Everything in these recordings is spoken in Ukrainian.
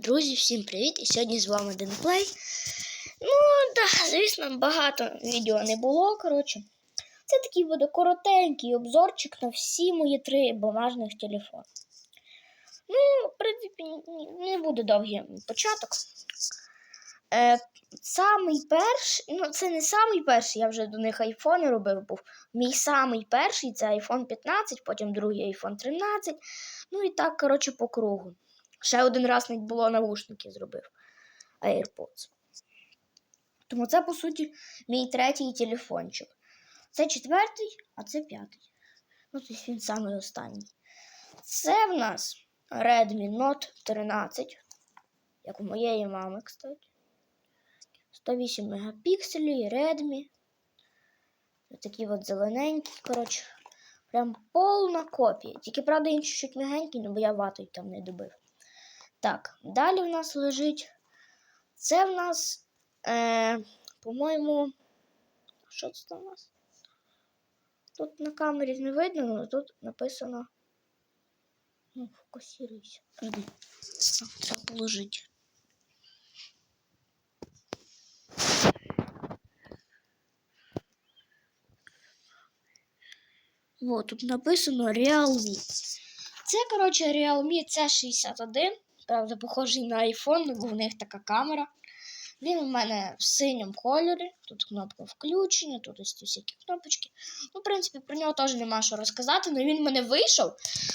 Друзі, всім привіт! І сьогодні з вами Денплей. Ну, так, звісно, багато відео не було. Коротше, це такий буде коротенький обзорчик на всі мої три бумажних телефони. Ну, в принципі, не буде довгий початок. Е, самий перший, ну це не самий перший, я вже до них айфони робив. Був мій самий перший це iPhone 15, потім другий iPhone 13. Ну і так, коротше, по кругу. Ще один раз навіть було навушники зробив AirPods. Тому це, по суті, мій третій телефончик. Це четвертий, а це п'ятий. Ну, тобто він самий останній. Це в нас Redmi Note 13, як у моєї мами, кстати. 108 мегапікселів, Redmi. Такий от зелененький, коротше. Прям повна копія. Тільки, правда, він чуть-чуть мягенький, ну бо я ватою там не добив. Так, далі в нас лежить. Це в нас, е, по-моєму, що це у нас? Тут на камері не видно, але тут написано. Ну, фокусируйся. Жди. Так, Треба положити. Вот, тут написано Realme. Це, коротше, Realme C61. Правда, похожий на iPhone, бо в них така камера. Він у мене в синьому кольорі. Тут кнопка включення, тут ось ці всякі кнопочки. Ну, в принципі, про нього теж нема що розказати, але він в мене вийшов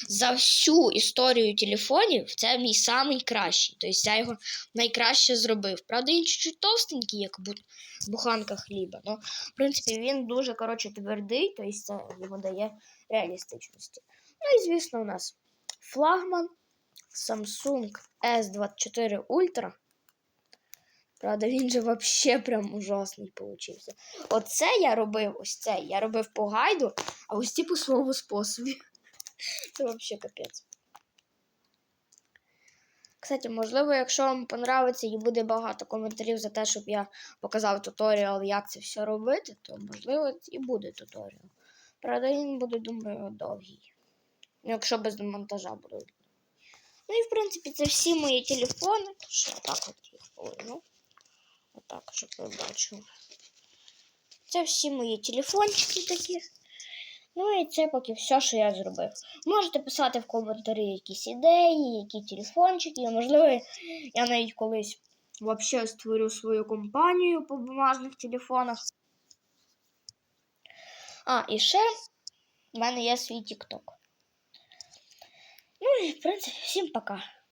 за всю історію телефонів. Це мій самий кращий. Тобто я його найкраще зробив. Правда, він чуть-чуть товстенький, як бу- буханка хліба. Ну, в принципі, він дуже коротше, твердий, тобто це йому дає реалістичності. Ну і звісно, у нас флагман Samsung S24 Ultra. Правда, він же вообще прям ужасний получився. Оце я робив, ось це. Я робив по гайду, а ось ті по своєму способі. Це вообще капець. Кстати, можливо, якщо вам понравиться і буде багато коментарів за те, щоб я показав туторіал, як це все робити, то можливо і буде туторіал. Правда, він буде, думаю, довгий. Ну, якщо без монтажа буде. Ну і в принципі це всі мої телефони. Так от їх поверну. Отак, щоб ви бачили. Це всі мої телефончики такі. Ну і це поки все, що я зробив. Можете писати в коментарі якісь ідеї, які телефончики. Можливо, я навіть колись взагалі створю свою компанію по бумажних телефонах. А, і ще в мене є свій TikTok. В принципі, всім пока.